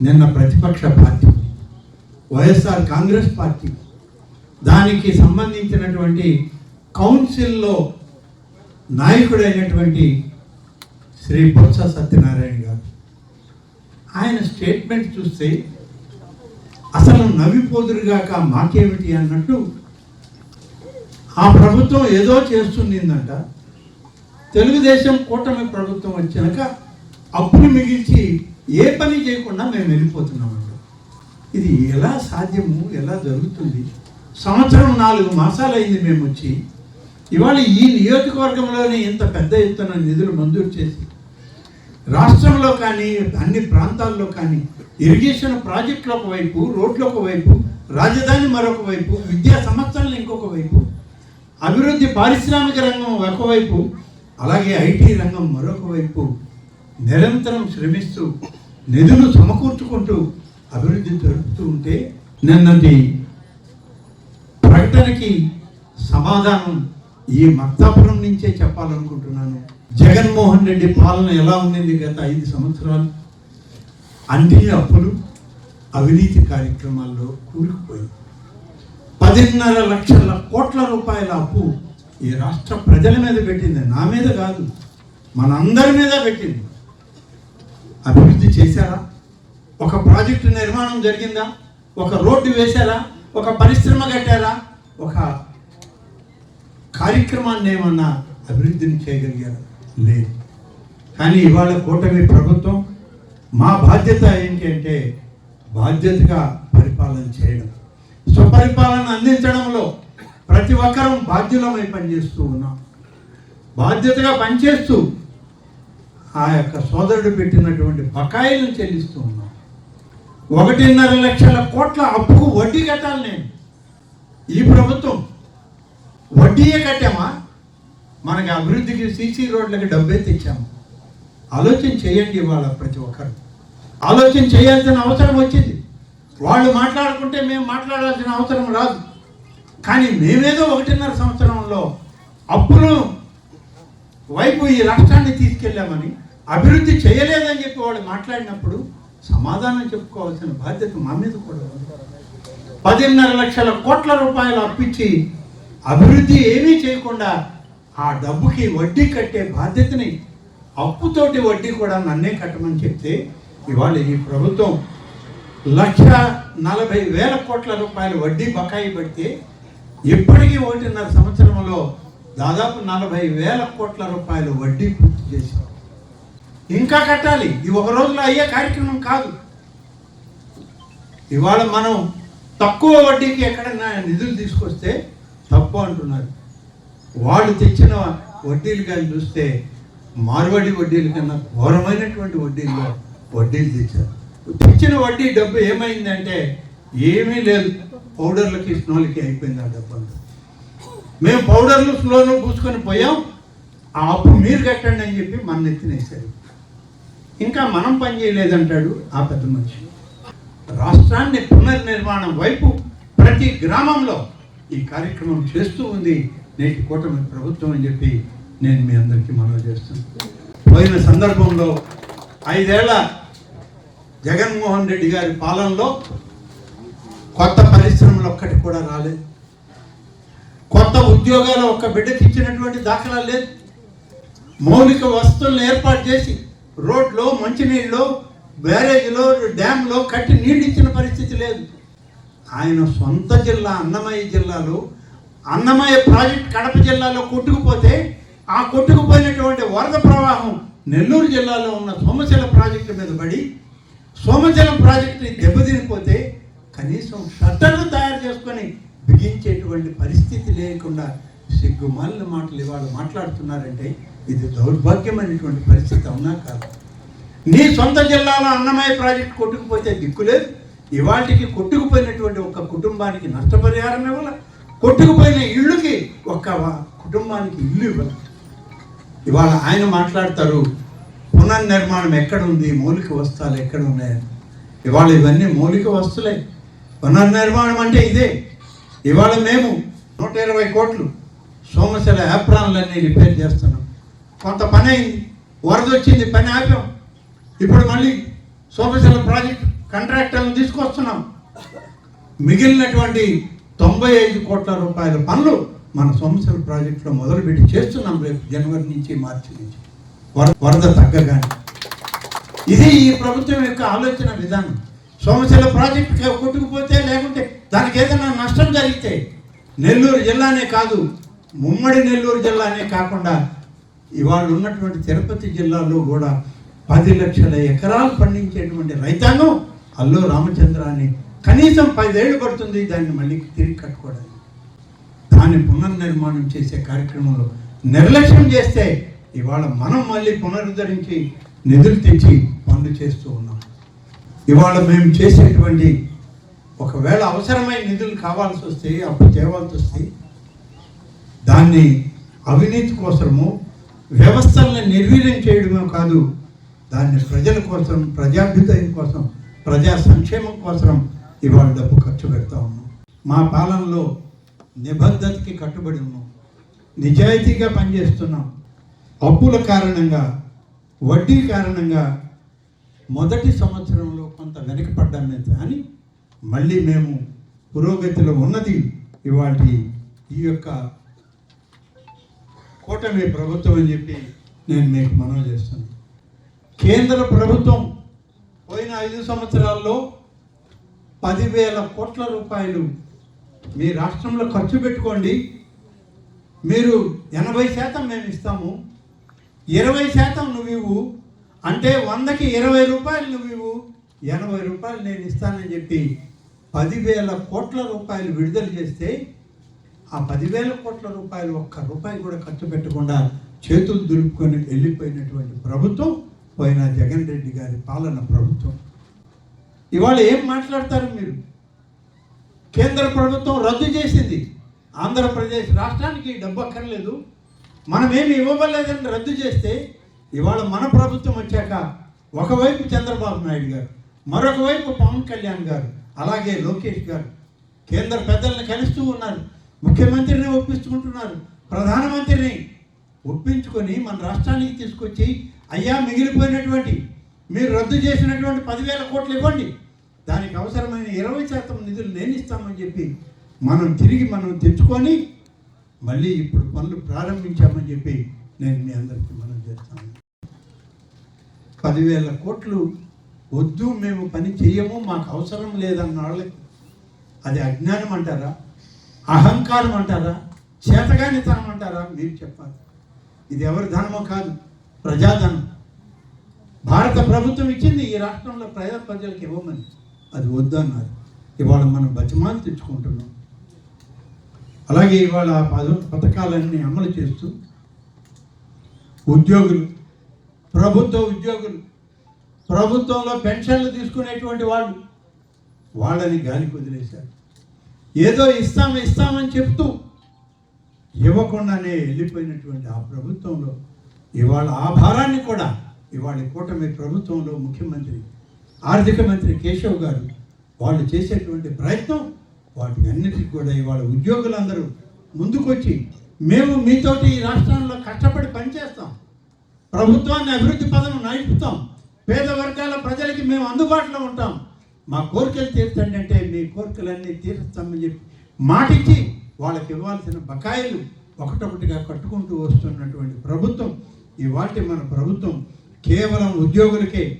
నిన్న ప్రతిపక్ష party YSR Congress party దానికి సంబంధించినటువంటి కౌన్సిల్లో నాయకుడైనటువంటి శ్రీ బొత్స సత్యనారాయణ గారు. ఆయన స్టేట్మెంట్ చూస్తే అసలు నవ్విపోదురుగాక మాకేమిటి అన్నట్టు ఆ ప్రభుత్వం ఏదో చేస్తుందంట తెలుగుదేశం కూటమి ప్రభుత్వం వచ్చాక అప్పులు మిగిల్చి ఏ పని చేయకుండా మేము వెళ్ళిపోతున్నామండి. ఇది ఎలా సాధ్యము? ఎలా జరుగుతుంది? సంవత్సరం నాలుగు మాసాలు అయింది మేము వచ్చి. ఇవాళ ఈ నియోజకవర్గంలోనే ఇంత పెద్ద ఎత్తున నిధులు మంజూరు చేసి రాష్ట్రంలో కానీ అన్ని ప్రాంతాల్లో కానీ ఇరిగేషన్ ప్రాజెక్టులు ఒకవైపు రోడ్లు ఒకవైపు రాజధాని మరొక వైపు విద్యా సంస్థలను ఇంకొక వైపు అభివృద్ధి పారిశ్రామిక రంగం ఒకవైపు అలాగే ఐటీ రంగం మరొక వైపు నిరంతరం శ్రమిస్తూ నిధులు సమకూర్చుకుంటూ అభివృద్ధి జరుపుతూ ఉంటే నిన్నటి ప్రకటనకి సమాధానం ఈ మక్తాపురం నుంచే చెప్పాలనుకుంటున్నాను. జగన్మోహన్ రెడ్డి పాలన ఎలా ఉండింది గత ఐదు సంవత్సరాలు? అన్ని అప్పులు అవినీతి కార్యక్రమాల్లో కూరుకుపోయి. పదిన్నర లక్షల కోట్ల రూపాయల అప్పు ఈ రాష్ట్ర ప్రజల మీద పెట్టింది. నా మీద కాదు మనందరి మీద పెట్టింది. అభివృద్ధి చేశారా? ఒక ప్రాజెక్టు నిర్మాణం జరిగిందా? ఒక రోడ్డు వేశారా? ఒక పరిశ్రమ కట్టారా? ఒక కార్యక్రమాన్ని ఏమన్నా అభివృద్ధిని చేయగలిగారా? లేదు. కానీ ఇవాళ కూటమి ప్రభుత్వం మా బాధ్యత ఏంటి అంటే బాధ్యతగా పరిపాలన చేయడం. స్వపరిపాలన అందించడంలో ప్రతి ఒక్కరం బాధ్యులమై పనిచేస్తూ ఉన్నాం. బాధ్యతగా పనిచేస్తూ ఆ యొక్క సోదరుడు పెట్టినటువంటి బకాయిలను చెల్లిస్తూ ఉన్నాం ఒకటిన్నర లక్షల కోట్ల అప్పుకు వడ్డీ కట్టాలి నేను. ఈ ప్రభుత్వం వడ్డీయే కట్టామా? మనకి అభివృద్ధికి సీసీ రోడ్లకి డబ్బే తెచ్చాము. ఆలోచన చేయండి ఇవాళ ప్రతి ఒక్కరు. ఆలోచన చేయాల్సిన అవసరం వచ్చింది. వాళ్ళు మాట్లాడుకుంటే మేము మాట్లాడాల్సిన అవసరం రాదు. కానీ మేమేదో ఒకటిన్నర సంవత్సరంలో అప్పులు వైపు ఈ రాష్ట్రాన్ని తీసుకెళ్ళామని అభివృద్ధి చేయలేదని చెప్పి వాళ్ళు మాట్లాడినప్పుడు సమాధానం చెప్పుకోవాల్సిన బాధ్యత మా మీద కూడా ఉంది. పదిన్నర లక్షల కోట్ల రూపాయలు అప్పించి అభివృద్ధి ఏమీ చేయకుండా ఆ డబ్బుకి వడ్డీ కట్టే బాధ్యతని అప్పుతోటి వడ్డీ కూడా నన్నే కట్టమని చెప్తే ఇవాళ ఈ ప్రభుత్వం లక్ష నలభై వేల కోట్ల రూపాయలు వడ్డీ బకాయి పెడితే ఇప్పటికీ ఒకటిన్నర సంవత్సరంలో దాదాపు నలభై వేల కోట్ల రూపాయలు వడ్డీ పూర్తి చేశారు. ఇంకా కట్టాలి. ఇది ఒక రోజులో అయ్యే కార్యక్రమం కాదు. ఇవాళ మనం తక్కువ వడ్డీకి ఎక్కడైనా నిధులు తీసుకొస్తే తప్పు అంటున్నారు. వాళ్ళు తెచ్చిన వడ్డీలు కానీ చూస్తే మార్వడి వడ్డీల కన్నా ఘోరమైనటువంటి వడ్డీలు వడ్డీలు తెచ్చారు. తెచ్చిన వడ్డీ డబ్బు ఏమైందంటే ఏమీ లేదు. పౌడర్లకి స్నోలకి అయిపోయింది ఆ డబ్బు అంతా. మేము పౌడర్లు స్లోను పూసుకొని పోయాం. ఆ అప్పు మీరు కట్టండి అని చెప్పి మన నెత్తినేశారు ఇంకా మనం పని చేయలేదంటాడు ఆ పెద్ద మనిషి. రాష్ట్రాన్ని పునర్నిర్మాణం వైపు ప్రతి గ్రామంలో ఈ కార్యక్రమం చేస్తూ ఉంది. నేటి కూటమి ప్రభుత్వం అని చెప్పి నేను మీ అందరికీ మనవి చేస్తాను పోయిన సందర్భంలో ఐదేళ్ళ జగన్మోహన్ రెడ్డి గారి పాలనలో కొత్త పరిశ్రమలు ఒక్కటి కూడా రాలేదు. ఉద్యోగాలు ఒక బిడ్డకి ఇచ్చినటువంటి దాఖలా లేదు. మౌలిక వస్తువులను ఏర్పాటు చేసి రోడ్లో మంచినీళ్ళు బ్యారేజ్లో డ్యాంలో కట్టి నీళ్ళు ఇచ్చిన పరిస్థితి లేదు. ఆయన సొంత జిల్లా అన్నమయ్య జిల్లాలో అన్నమయ్య ప్రాజెక్ట్ కడప జిల్లాలో కొట్టుకుపోతే ఆ కొట్టుకుపోయినటువంటి వరద ప్రవాహం నెల్లూరు జిల్లాలో ఉన్న సోమశల ప్రాజెక్టు మీద పడి సోమశిలం ప్రాజెక్టుని దెబ్బతినిపోతే కనీసం షట్టర్లు తయారు చేసుకొని బిగించేటువంటి పరిస్థితి లేకుండా సిగ్గుమాలిన మాటలు ఇవాళ మాట్లాడుతున్నారంటే ఇది దౌర్భాగ్యమైనటువంటి పరిస్థితి అవునా కాదు? నీ సొంత జిల్లాలో అన్నమయ్య ప్రాజెక్టు కొట్టుకుపోతే దిక్కులేదు ఇవాటికి కొట్టుకుపోయినటువంటి ఒక కుటుంబానికి నష్టపరిహారం ఇవ్వాల? కొట్టుకుపోయిన ఇళ్ళుకి ఒక కుటుంబానికి ఇల్లు ఇవ్వాలి? ఇవాళ ఆయన మాట్లాడతారు పునర్నిర్మాణం ఎక్కడ ఉంది మౌలిక వస్తువులు ఎక్కడ ఉన్నాయని ఇవాళ ఇవన్నీ మౌలిక వస్తువులే. పునర్నిర్మాణం అంటే ఇదే. ఇవాళ మేము నూట ఇరవై కోట్లు సోమశిల యాప్రాన్లన్నీ రిపేర్ చేస్తున్నాం. కొంత పని అయింది వరద వచ్చింది పని ఆపాం. ఇప్పుడు మళ్ళీ సోమశిల ప్రాజెక్ట్ కాంట్రాక్టర్లను తీసుకొస్తున్నాం. మిగిలినటువంటి తొంభై ఐదు కోట్ల రూపాయల పనులు మన సోమశిల ప్రాజెక్టులో మొదలుపెట్టి చేస్తున్నాం రేపు జనవరి నుంచి మార్చి నుంచి. వర- వరద తగ్గగానే. ఇది ఈ ప్రభుత్వం యొక్క ఆలోచన విధానం. సోమశిల ప్రాజెక్ట్ కొట్టుకుపోతే లేకుంటే దానికి ఏదైనా నష్టం జరిగితే నెల్లూరు జిల్లానే కాదు ముమ్మడి నెల్లూరు జిల్లానే కాకుండా ఇవాళ ఉన్నటువంటి తిరుపతి జిల్లాలో కూడా పది లక్షల ఎకరాలు పండించేటువంటి రైతాంగం అల్లో రామచంద్రాన్ని కనీసం పదేళ్ళు పడుతుంది దాన్ని మళ్ళీ తిరిగి కట్టుకోవడానికి దాన్ని పునర్నిర్మాణం చేసే కార్యక్రమంలో నిర్లక్ష్యం చేస్తే ఇవాళ మనం మళ్ళీ పునరుద్ధరించి నిధులు తెచ్చి పనులు చేస్తూ ఉన్నాం. ఇవాళ మేము చేసేటువంటి ఒకవేళ అవసరమైన నిధులు కావాల్సి వస్తే అప్పుడు తేవాల్సి వస్తే దాన్ని అవినీతి కోసము వ్యవస్థలను నిర్వీర్యం చేయడమే కాదు దాన్ని ప్రజల కోసం ప్రజాభ్యుదయం కోసం ప్రజా సంక్షేమం కోసం ఇవాళ డబ్బు ఖర్చు పెడతా ఉన్నాం. మా పాలనలో నిబద్ధతకి కట్టుబడి ఉన్నాం. నిజాయితీగా పనిచేస్తున్నాం. అప్పుల కారణంగా వడ్డీ కారణంగా మొదటి సంవత్సరంలో కొంత వెనకపడ్డామే కానీ మళ్ళీ మేము పురోగతిలో ఉన్నది ఇవాళ ఈ యొక్క కూటమి ప్రభుత్వం అని చెప్పి నేను మీకు మనవి చేస్తాను. కేంద్ర ప్రభుత్వం పోయిన ఐదు సంవత్సరాల్లో పదివేల కోట్ల రూపాయలు మీ రాష్ట్రంలో ఖర్చు పెట్టుకోండి. మీరు ఎనభై శాతం మేము ఇస్తాము. ఇరవై శాతం నువ్వు అంటే వందకి ఇరవై రూపాయలు నువ్వు ఇవ్వు ఎనభై రూపాయలు నేను ఇస్తానని చెప్పి పదివేల కోట్ల రూపాయలు విడుదల చేస్తే ఆ పదివేల కోట్ల రూపాయలు ఒక్క రూపాయి కూడా ఖర్చు పెట్టకుండా చేతులు దులుపుకొని వెళ్ళిపోయినటువంటి ప్రభుత్వం పోయిన జగన్ రెడ్డి గారి పాలన ప్రభుత్వం. ఇవాళ ఏం మాట్లాడతారు మీరు? కేంద్ర ప్రభుత్వం రద్దు చేసింది. ఆంధ్రప్రదేశ్ రాష్ట్రానికి డబ్బు అక్కర్లేదు. మనం ఏమి ఇవ్వలేదని రద్దు చేస్తే ఇవాళ మన ప్రభుత్వం వచ్చాక ఒకవైపు చంద్రబాబు నాయుడు గారు మరొక వైపు పవన్ కళ్యాణ్ గారు అలాగే లోకేష్ గారు. కేంద్ర పెద్దలను కలుస్తూ ఉన్నారు. ముఖ్యమంత్రిని ఒప్పించుకుంటున్నారు. ప్రధానమంత్రిని ఒప్పించుకొని మన రాష్ట్రానికి తీసుకొచ్చి అయ్యా మిగిలిపోయినటువంటి మీరు రద్దు చేసినటువంటి పదివేల కోట్లు ఇవ్వండి. దానికి అవసరమైన ఇరవై శాతం నిధులు నేను ఇస్తామని చెప్పి మనం తిరిగి మనం తెచ్చుకొని మళ్ళీ ఇప్పుడు పనులు ప్రారంభించామని చెప్పి నేను మీ అందరికీ మనం చేస్తాను. పదివేల కోట్లు వద్దు మేము పని చెయ్యము మాకు అవసరం లేదన్న వాళ్ళకి అది అజ్ఞానం అంటారా? అహంకారం అంటారా? చేతగానితనం అంటారా? మీరు చెప్పాలి. ఇది ఎవరి ధనమో కాదు ప్రజాధనం. భారత ప్రభుత్వం ఇచ్చింది ఈ రాష్ట్రంలో ప్రజా ప్రజలకు ఇవ్వమని. అది వద్దన్నారు ఇవాళ మనం బతిమాలు తెచ్చుకుంటున్నాం. అలాగే ఇవాళ ఆ పథకాలన్నీ అమలు చేస్తూ ఉద్యోగులు ప్రభుత్వ ఉద్యోగులు ప్రభుత్వంలో పెన్షన్లు తీసుకునేటువంటి వాళ్ళు వాళ్ళని గాలి కుదిలేశారు. ఏదో ఇస్తాం ఇస్తామని చెప్తూ ఇవ్వకుండానే వెళ్ళిపోయినటువంటి ఆ ప్రభుత్వంలో ఇవాళ ఆ భారాన్ని కూడా ఇవాళ కూటమి ప్రభుత్వంలో ముఖ్యమంత్రి ఆర్థిక మంత్రి కేశవ్ గారు వాళ్ళు చేసేటువంటి ప్రయత్నం వాటి అన్నిటికీ కూడా ఇవాళ ఉద్యోగులందరూ ముందుకొచ్చి మేము మీతోటి ఈ రాష్ట్రంలో కష్టపడి పనిచేస్తాం. ప్రభుత్వాన్ని అభివృద్ధి పదం నడుపుతాం. పేద వర్గాల ప్రజలకి మేము అందుబాటులో ఉంటాం. మా కోరికలు తీర్చండి అంటే మీ కోరికలన్నీ తీరుస్తామని చెప్పి మాటిచ్చి వాళ్ళకి ఇవ్వాల్సిన బకాయిలు ఒకటొకటిగా కట్టుకుంటూ వస్తున్నటువంటి ప్రభుత్వం ఇవాటి మన ప్రభుత్వం కేవలం ఉద్యోగులకే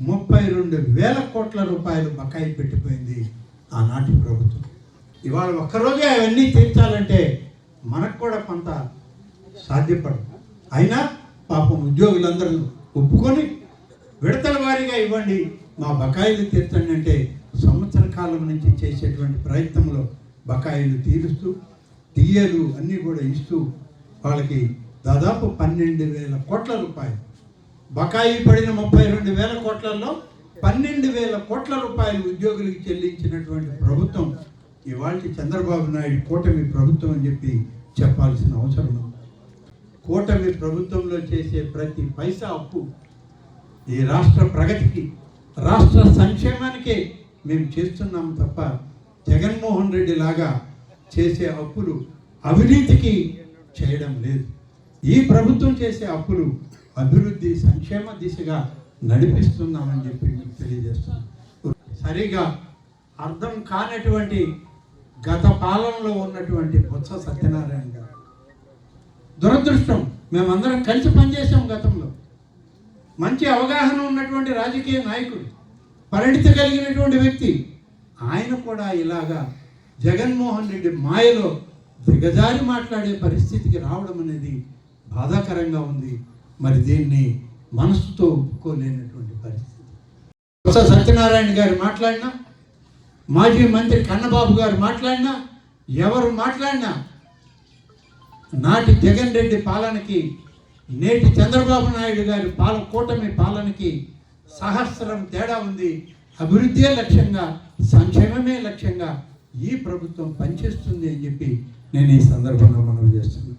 ముప్పై రెండు వేల కోట్ల రూపాయలు బకాయి పెట్టిపోయింది ఆనాటి ప్రభుత్వం. ఇవాళ ఒక్కరోజే అవన్నీ తీర్చాలంటే మనకు కూడా కొంత సాధ్యపడదు. అయినా పాపం ఉద్యోగులందరూ ఒప్పుకొని విడతల వారీగా ఇవ్వండి. మా బకాయిలు తీర్చండి అంటే సంవత్సర కాలం నుంచి చేసేటువంటి ప్రయత్నంలో బకాయిలు తీరుస్తూ తీయలు అన్నీ కూడా ఇస్తూ వాళ్ళకి దాదాపు పన్నెండు వేల కోట్ల రూపాయలు. బకాయి పడిన ముప్పై రెండు వేల కోట్లలో పన్నెండు వేల కోట్ల రూపాయలు ఉద్యోగులకు చెల్లించినటువంటి ప్రభుత్వం ఇవాళ చంద్రబాబు నాయుడు కూటమి ప్రభుత్వం అని చెప్పి చెప్పాల్సిన అవసరం ఉంది. కూటమి ప్రభుత్వంలో చేసే ప్రతి పైసా అప్పు ఈ రాష్ట్ర ప్రగతికి రాష్ట్ర సంక్షేమానికే మేము చేస్తున్నాం తప్ప జగన్మోహన్ రెడ్డి లాగా చేసే అప్పులు అవినీతికి చేయడం లేదు. ఈ ప్రభుత్వం చేసే అప్పులు అభివృద్ధి సంక్షేమ దిశగా నడిపిస్తున్నామని చెప్పి మీకు తెలియజేస్తున్నాం. సరిగా అర్థం కానటువంటి గత పాలనలో ఉన్నటువంటి బొత్స సత్యనారాయణ గారు దురదృష్టం. మేమందరం కలిసి పనిచేసాం గతంలో. మంచి అవగాహన ఉన్నటువంటి రాజకీయ నాయకుడు పరిణిత కలిగినటువంటి వ్యక్తి ఆయన కూడా ఇలాగా జగన్మోహన్ రెడ్డి మాయలో దిగజారి మాట్లాడే పరిస్థితికి రావడం అనేది బాధాకరంగా ఉంది. మరి దీన్ని మనసుతో ఒప్పుకోలేనటువంటి పరిస్థితి. బొత్స సత్యనారాయణ గారు మాట్లాడినా మాజీ మంత్రి కన్నబాబు గారు మాట్లాడినా ఎవరు మాట్లాడినా నాటి జగన్ రెడ్డి పాలనకి నేటి చంద్రబాబు నాయుడు గారి పాల కూటమి పాలనకి సహస్రం తేడా ఉంది. అభివృద్ధే లక్ష్యంగా సంక్షేమమే లక్ష్యంగా ఈ ప్రభుత్వం పనిచేస్తుంది అని చెప్పి నేను ఈ సందర్భంగా మనం చేస్తున్నాను.